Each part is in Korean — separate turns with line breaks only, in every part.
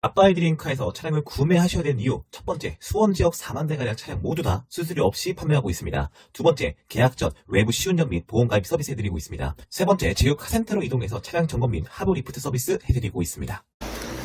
아빠이드링카에서 차량을 구매하셔야 되는 이유 첫 번째, 수원 지역 4만 대가량 차량 모두 다 수수료 없이 판매하고 있습니다. 두 번째, 계약 전 외부 시운전 및 보험 가입 서비스 해드리고 있습니다. 세 번째, 제휴 카센터로 이동해서 차량 점검 및 하부 리프트 서비스 해드리고 있습니다.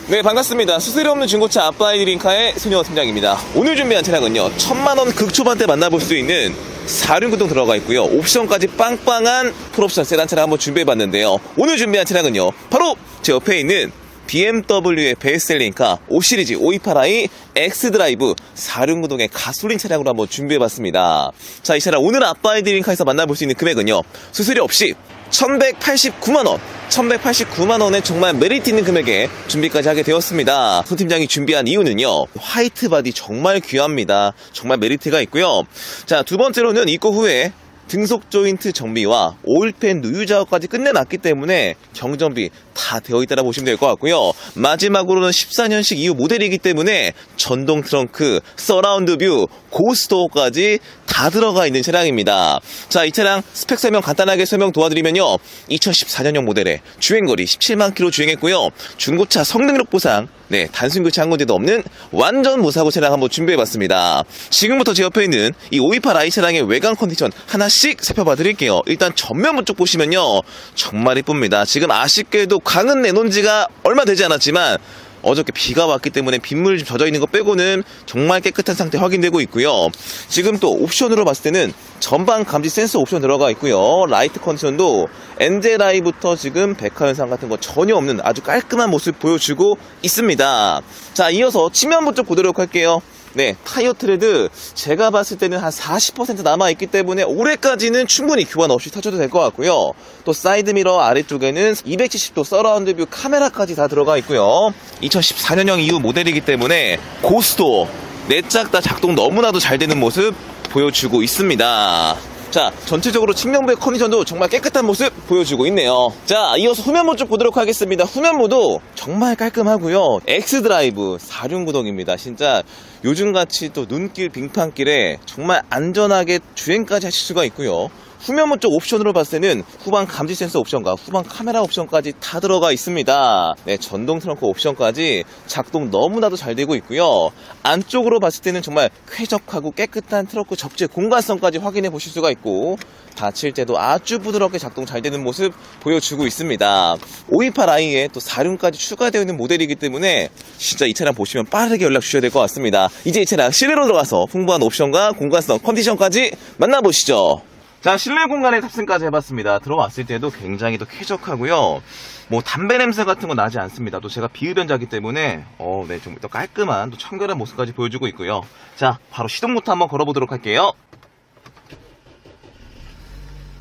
네 반갑습니다 수수료 없는 중고차 아빠이드링카의 손영호 팀장입니다 오늘 준비한 차량은요 천만원 극초반대 만나볼 수 있는 4륜구동 들어가 있고요 옵션까지 빵빵한 풀옵션 세단 차량 한번 준비해봤는데요 오늘 준비한 차량은요 바로 제 옆에 있는 BMW의 베스트셀링카 5시리즈 528i X드라이브 4륜구동의 가솔린 차량으로 한번 준비해봤습니다. 자 이 차량 오늘 아빠이드링카에서 만나볼 수 있는 금액은요 수수료 없이 1189만원 1189만원의 정말 메리트 있는 금액에 준비까지 하게 되었습니다. 손 팀장이 준비한 이유는요 화이트 바디 정말 귀합니다. 정말 메리트가 있고요. 자 두 번째로는 입고 후에 등속 조인트 정비와 오일팬 누유 작업까지 끝내놨기 때문에 경정비 다 되어 있다고 보시면 될 것 같고요. 마지막으로는 14년식 이후 모델이기 때문에 전동 트렁크, 서라운드 뷰, 고스토어까지 다 들어가 있는 차량입니다. 자, 이 차량 스펙 설명 간단하게 설명 도와드리면요. 2014년형 모델에 주행거리 17만 킬로 주행했고요. 중고차 성능력 보상, 네, 단순 교체 한 군데도 없는 완전 무사고 차량 한번 준비해봤습니다. 지금부터 제 옆에 있는 이 528i 차량의 외관 컨디션 하나씩 살펴봐 드릴게요. 일단 전면부 쪽 보시면요. 정말 이쁩니다. 지금 아쉽게도 강은 내놓은 지가 얼마 되지 않았지만 어저께 비가 왔기 때문에 빗물 좀 젖어 있는 거 빼고는 정말 깨끗한 상태 확인되고 있고요. 지금 또 옵션으로 봤을 때는 전방 감지 센서 옵션 들어가 있고요. 라이트 컨디션도 엔젤아이부터 지금 백화 현상 같은 거 전혀 없는 아주 깔끔한 모습 보여주고 있습니다. 자, 이어서 측면부 쪽 보도록 할게요. 네, 타이어 트레드 제가 봤을 때는 한 40% 남아 있기 때문에 올해까지는 충분히 교환 없이 타셔도 될 것 같고요. 또 사이드 미러 아래쪽에는 270도 서라운드 뷰 카메라까지 다 들어가 있고요. 2014년형 이후 모델이기 때문에 고스도 내짝 다 작동 너무나도 잘 되는 모습 보여주고 있습니다. 자, 전체적으로 측면부의 컨디션도 정말 깨끗한 모습 보여주고 있네요. 자, 이어서 후면부 쪽 보도록 하겠습니다. 후면부도 정말 깔끔하고요. X드라이브 4륜구동입니다. 진짜 요즘같이 또 눈길 빙판길에 정말 안전하게 주행까지 하실 수가 있고요. 후면부 쪽 옵션으로 봤을 때는 후방 감지 센서 옵션과 후방 카메라 옵션까지 다 들어가 있습니다. 네, 전동 트렁크 옵션까지 작동 너무나도 잘 되고 있고요. 안쪽으로 봤을 때는 정말 쾌적하고 깨끗한 트렁크 적재 공간성까지 확인해 보실 수가 있고 닫힐 때도 아주 부드럽게 작동 잘 되는 모습 보여주고 있습니다. 528i에 또 4륜까지 추가되어 있는 모델이기 때문에 진짜 이 차량 보시면 빠르게 연락 주셔야 될 것 같습니다. 이제 이 차량 실내로 들어가서 풍부한 옵션과 공간성, 컨디션까지 만나보시죠. 자, 실내 공간에 탑승까지 해봤습니다. 들어왔을 때도 굉장히 또 쾌적하고요. 뭐 담배 냄새 같은 건 나지 않습니다. 또 제가 비흡연자기 때문에 어, 네, 좀 더 깔끔한 또 청결한 모습까지 보여주고 있고요. 자, 바로 시동부터 한번 걸어보도록 할게요.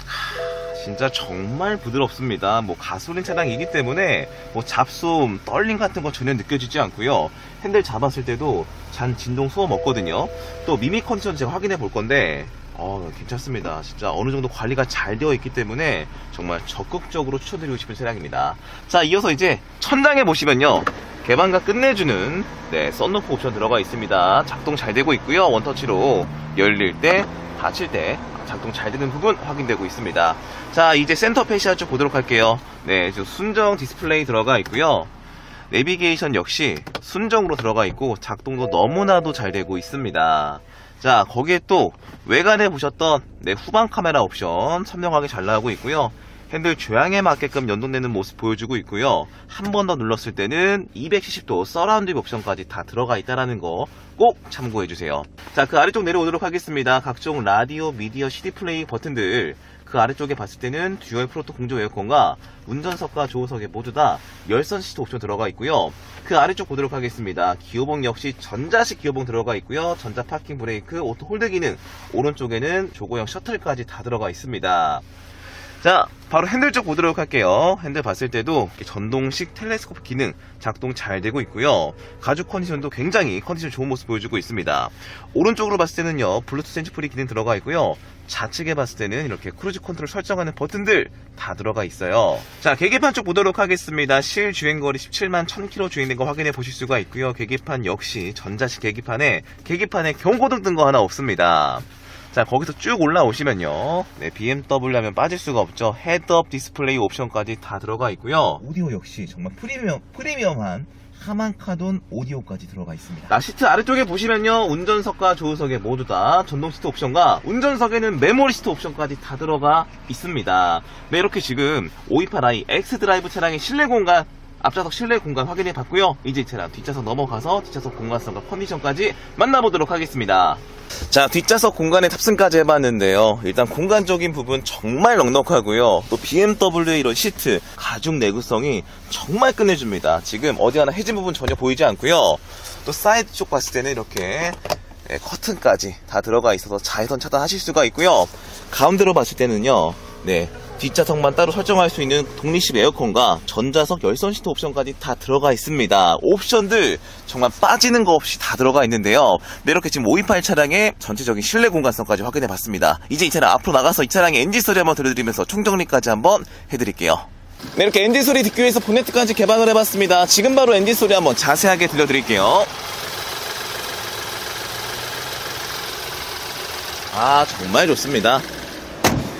하, 진짜 정말 부드럽습니다. 뭐 가솔린 차량이기 때문에 뭐 잡소음, 떨림 같은 거 전혀 느껴지지 않고요. 핸들 잡았을 때도 잔 진동 소음 없거든요. 또 미미 컨디션 제가 확인해 볼 건데 어, 괜찮습니다. 진짜 어느 정도 관리가 잘 되어 있기 때문에 정말 적극적으로 추천드리고 싶은 차량입니다. 자, 이어서 이제 천장에 보시면요. 개방과 끝내주는 네, 썬루프 옵션 들어가 있습니다. 작동 잘 되고 있고요. 원터치로 열릴 때, 닫힐 때 작동 잘 되는 부분 확인되고 있습니다. 자, 이제 센터 페시아 쪽 보도록 할게요. 네, 순정 디스플레이 들어가 있고요. 내비게이션 역시 순정으로 들어가 있고 작동도 너무나도 잘 되고 있습니다. 자, 거기에 또 외관에 보셨던 네, 후방 카메라 옵션 선명하게 잘 나오고 있고요. 핸들 조향에 맞게끔 연동되는 모습 보여주고 있고요. 한 번 더 눌렀을 때는 270도 서라운드 옵션까지 다 들어가 있다는 거 꼭 참고해 주세요. 자, 그 아래쪽 내려오도록 하겠습니다. 각종 라디오, 미디어, CD 플레이 버튼들 그 아래쪽에 봤을 때는 듀얼 프로토 공조 에어컨과 운전석과 조우석에 모두 다 열선 시트 옵션 들어가 있고요. 그 아래쪽 보도록 하겠습니다. 기어봉 역시 전자식 기어봉 들어가 있고요. 전자 파킹 브레이크, 오토 홀드 기능, 오른쪽에는 조고형 셔틀까지 다 들어가 있습니다. 자, 바로 핸들 쪽 보도록 할게요. 핸들 봤을 때도 전동식 텔레스코프 기능 작동 잘 되고 있고요. 가죽 컨디션도 굉장히 컨디션 좋은 모습 보여주고 있습니다. 오른쪽으로 봤을 때는요, 블루투스 핸즈프리 기능 들어가 있고요. 좌측에 봤을 때는 이렇게 크루즈 컨트롤 설정하는 버튼들 다 들어가 있어요. 자, 계기판 쪽 보도록 하겠습니다. 실 주행거리 17만 1000km 주행된 거 확인해 보실 수가 있고요. 계기판 역시 전자식 계기판에 계기판에 경고등 뜬 거 하나 없습니다. 자 거기서 쭉 올라오시면요 네, BMW 하면 빠질 수가 없죠 헤드업 디스플레이 옵션까지 다 들어가 있고요 오디오 역시 정말 프리미엄, 프리미엄한
하만카돈 오디오까지 들어가 있습니다.
자, 시트 아래쪽에 보시면요. 운전석과 조수석에 모두 다 전동 시트 옵션과 운전석에는 메모리 시트 옵션까지 다 들어가 있습니다. 네, 이렇게 지금 528i X 드라이브 차량의 실내 공간 앞좌석 실내 공간 확인해 봤고요. 이제 이 차량 뒷좌석 넘어가서 뒷좌석 공간성과 컨디션까지 만나보도록 하겠습니다. 자, 뒷좌석 공간에 탑승까지 해봤는데요. 일단 공간적인 부분 정말 넉넉하고요. 또 BMW의 이런 시트, 가죽 내구성이 정말 끝내줍니다. 지금 어디 하나 해진 부분 전혀 보이지 않고요. 또 사이드 쪽 봤을 때는 이렇게 예, 커튼까지 다 들어가 있어서 자외선 차단하실 수가 있고요. 가운데로 봤을 때는요. 네. 뒷좌석만 따로 설정할 수 있는 독립식 에어컨과 전자석 열선 시트 옵션까지 다 들어가 있습니다. 옵션들 정말 빠지는 거 없이 다 들어가 있는데요. 네, 이렇게 지금 528 차량의 전체적인 실내 공간성까지 확인해 봤습니다. 이제 이 차량 앞으로 나가서 이 차량의 엔진 소리 한번 들려드리면서 총정리까지 한번 해드릴게요. 네, 이렇게 엔진 소리 듣기 위해서 보네트까지 개방을 해봤습니다. 지금 바로 엔진 소리 한번 자세하게 들려드릴게요. 아, 정말 좋습니다.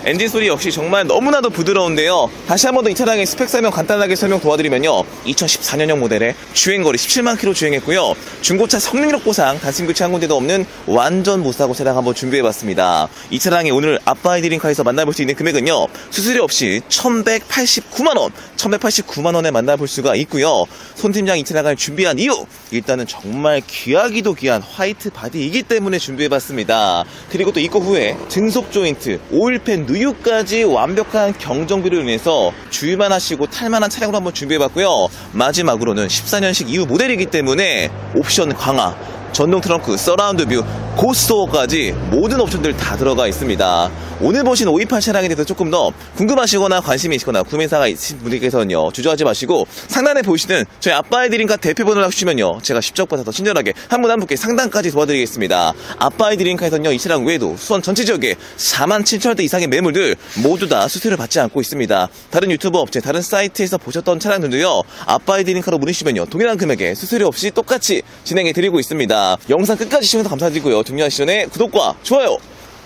엔진 소리 역시 정말 너무나도 부드러운데요. 다시 한 번 더 이 차량의 스펙 설명 간단하게 설명 도와드리면요. 2014년형 모델에 주행거리 17만 킬로 주행했고요. 중고차 성능력 보상 단순 교체 한 군데도 없는 완전 무사고 차량 한번 준비해봤습니다. 이 차량이 오늘 아빠이드링카에서 만나볼 수 있는 금액은요. 수수료 없이 1189만 원, 1189만 원에 만나볼 수가 있고요. 손 팀장 이 차량을 준비한 이유! 일단은 정말 귀하기도 귀한 화이트 바디이기 때문에 준비해봤습니다. 그리고 또 입고 후에 등속 조인트, 오일팬 누유까지 완벽한 경정비로 인해서 주유만 하시고 탈만한 차량으로 한번 준비해봤고요. 마지막으로는 14년식 이후 모델이기 때문에 옵션 강화, 전동 트렁크, 서라운드 뷰, 고스토어까지 모든 옵션들 다 들어가 있습니다. 오늘 보신 528 차량에 대해서 조금 더 궁금하시거나 관심이 있거나 구매사가 있으신 분들께서는요, 주저하지 마시고 상단에 보시는 저희 아빠의 드림카 대표 번호를 주시면요, 제가 십적보다 더 친절하게 한 분 한 분께 상담까지 도와드리겠습니다. 아빠의 드림카에서는요, 이 차량 외에도 수원 전체 지역에 4만 7천원대 이상의 매물들 모두 다 수수료를 받지 않고 있습니다. 다른 유튜브 업체, 다른 사이트에서 보셨던 차량들도요, 아빠의 드림카로 문의시면요, 동일한 금액에 수수료 없이 똑같이 진행해 드리고 있습니다. 영상 끝까지 시청해서 감사드리고요. 중요한 시전에 구독과 좋아요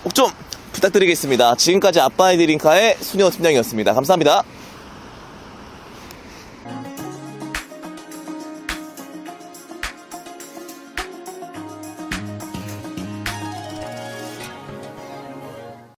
꼭 좀 부탁드리겠습니다. 지금까지 아빠의 드림카의 수녀 팀장이었습니다. 감사합니다.